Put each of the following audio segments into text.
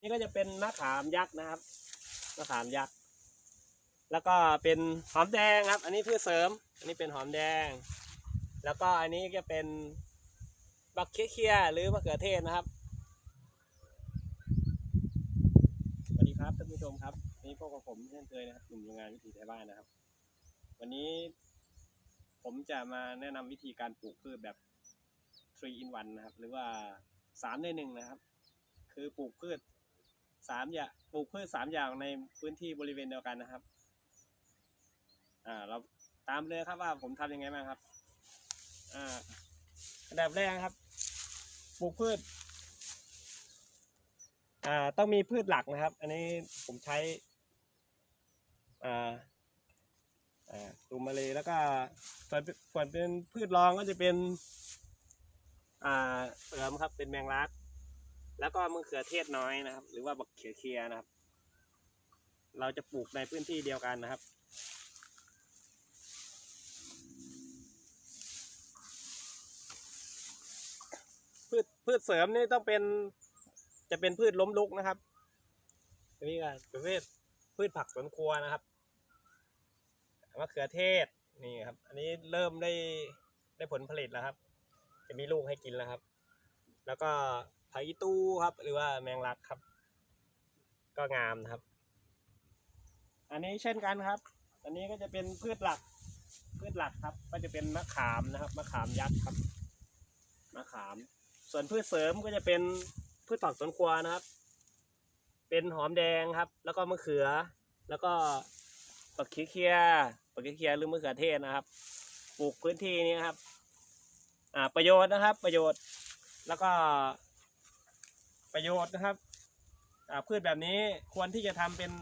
นี่ก็จะเป็นมะขามยักษ์นะครับมะขามยักษ์แล้วก็เป็นหอมแดงครับ อันนี้พืชเสริม อันนี้เป็นหอมแดง แล้วก็อันนี้จะเป็นบักเคียหรือมะเขือเทศนะครับสวัสดีครับท่านผู้ชมครับนนี้พบกับผมเช่นเคยนะครับหนุ่มโรงงานวิถีไทยบ้านนะครับ วันนี้ผมจะมาแนะนำวิธีการปลูกพืชแบบ3 in 1นะครับ หรือว่า3ในหนึ่งนะครับ คือปลูกพืช สามอย่างปลูกพืชสามอย่างในพื้นที่บริเวณเดียวกันนะครับ อ่า เราตามเลยครับว่าผมทำยังไงบ้างครับ อ่าอันดับแรกครับ ปลูกพืช อ่า ต้องมีพืชหลักนะครับ อันนี้ผมใช้ อ่า อ่าตูมมาเลยแล้วก็ส่วนส่วนเป็นพืชรองก็จะเป็น อ่าเสริมครับ เป็นแมงลัก แล้วก็มะเขือเทศน้อยนะครับ หรือว่าบักเขือเคียนะครับ เราจะปลูกในพื้นที่เดียวกันนะครับ พืชพืชเสริมนี่ต้องเป็นจะเป็นพืชล้มลุกนะครับอันนี้ก็ประเภทพืชผักสวนครัวนะครับมะเขือเทศนี่ครับ อันนี้เริ่มได้ได้ผลผลิตแล้วครับ จะมีลูกให้กินแล้วครับ แล้วก็ ไผักอีตู้ครับ หรือว่าแมงลักครับ ก็งามนะครับ อันนี้เช่นกันครับ อันนี้ก็จะเป็นพืชหลัก พืชหลักครับ ก็จะเป็นมะขามนะครับมะขามยักษ์ครับมะขาม ส่วนพืชเสริมก็จะเป็นพืชผักสวนครัวนะครับ เป็นหอมแดงครับ แล้วก็มะเขือ แล้วก็ปักเคียปักเคียหรือมะเขือเทศนะครับ ปลูกพื้นที่นี้ครับ อ่าประโยชน์นะครับ ประโยชน์ แล้วก็ ประโยชน์นะครับพืชแบบนี้ควรที่จะทำเป็น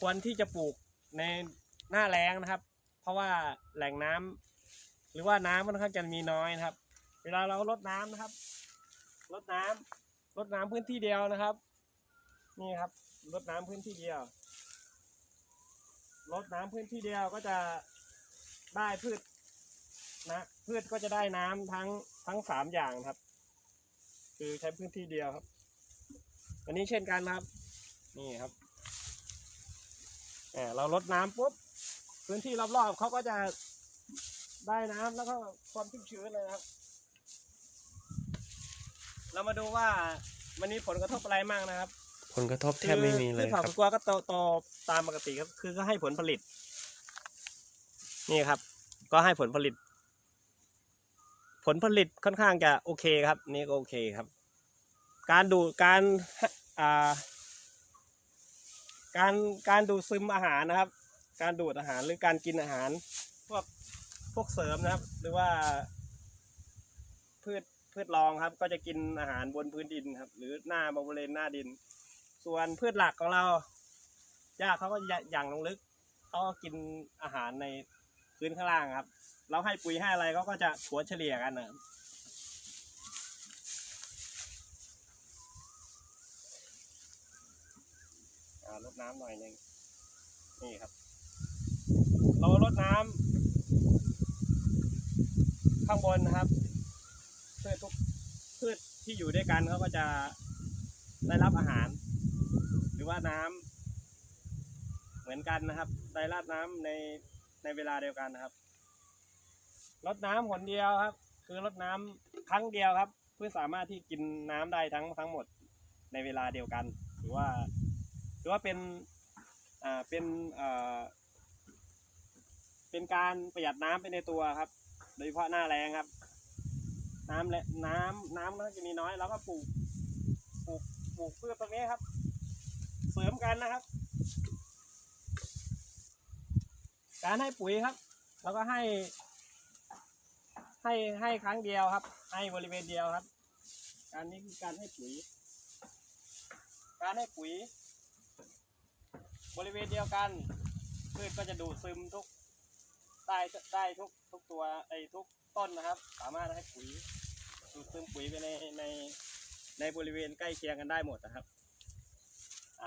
ควรที่จะปลูกในหน้าแล้งนะครับ เพราะว่าแหล่งน้ำหรือว่าน้ำมันค่อนข้างจะมีน้อยนะครับ เวลาเราลดน้ำนะครับลดน้ำลดน้ำพื้นที่เดียวนะครับ นี่ครับลดน้ำพื้นที่เดียวลดน้ำพื้นที่เดียวก็จะได้พืชนะพืชก็จะได้น้ำทั้งทั้งสามอย่างครับ คือใช้พื้นที่เดียวครับ อันนี้เช่นกันครับ นี่ครับเออเราลดน้ำปุ๊บพื้นที่รอบๆเขาก็จะได้น้ำแล้วก็ความชุ่มชื้นเลยนะครับ เรามาดูว่ามันมีผลกระทบอะไรบ้างนะครับ ผลกระทบแทบไม่มีเลยคือคผัรักบกลัวก็โตโตตามปกติครับ คือก็ให้ผลผลิต นี่ครับ ก็ให้ผลผลิต ผลผลิตค่อนข้างจะโอเคครับ นี่ก็โอเคครับ การดูดการอ่าการการดูดซึมอาหารนะครับ การดูดอาหารหรือการกินอาหาร พวกพวกเสริมนะครับ หรือว่าพืชพืชรองครับ ก็จะกินอาหารบนพื้นดินครับ หรือหน้าบริเวณหน้าดิน ส่วนพืชหลักของเราหญ้าเขาก็หยั่งลงลึกเขาก็กินอาหารใน พื้นข้างล่างครับ เราให้ปุ๋ยให้อะไรเขาก็จะถัวเฉลี่ยกันนะลดน้ำหน่อยหนึ่งนี่ครับ เราลดน้ำข้างบนนะครับพืชทุกพืชที่อยู่ด้วยกันเขาก็จะได้รับอาหาร หรือว่าน้ำเหมือนกันนะครับ ได้รับน้ำใน ในเวลาเดียวกันนะครับลดน้ำหนเดียวครับ คือลดน้ำครั้งเดียวครับ เพื่อสามารถที่กินน้ำได้ทั้งทั้งหมดในเวลาเดียวกันหรือว่าหรือว่าเป็นอ่าเป็นอ่าเป็นการประหยัดน้ำไปในตัวครับ โดยเฉพาะหน้าแรงครับ น้ำและน้ำน้ำก็จะมีน้อยเราก็ปลูกปลูกปลูกพืชตรงนี้ครับ เสริมกันนะครับ การให้ปุ๋ยครับ แล้วก็ให้ ให้ให้ครั้งเดียวครับ ให้บริเวณเดียวครับ การนี้คือการให้ปุ๋ย การให้ปุ๋ย บริเวณเดียวกันพืชก็จะดูดซึมทุกได้ได้ทุกทุกตัวไอ้ทุกต้นนะครับ สามารถให้ปุ๋ยดูดซึมปุ๋ยไปในในในบริเวณใกล้เคียงกันได้หมดนะครับ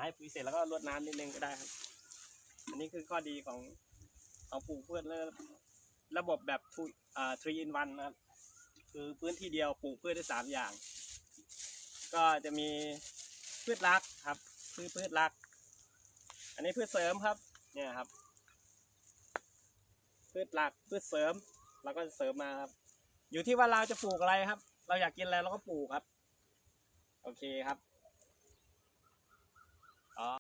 ให้ปุ๋ยเสร็จแล้วก็รดน้ำนิดนึงก็ได้ครับ อันนี้คือข้อดีของ ของปลูกพืชและระบบแบบ two อ่า three in one นะครับ คือพื้นที่เดียวปลูกพืชได้สามอย่าง ก็จะมีพืชรักครับพืชพืชรัก อันนี้พืชเสริมครับ เนี่ยครับ พืชหลักพืชเสริมเราก็จะเสริมมาครับ อยู่ที่ว่าเราจะปลูกอะไรครับ เราอยากกินอะไรเราก็ปลูกครับ โอเคครับ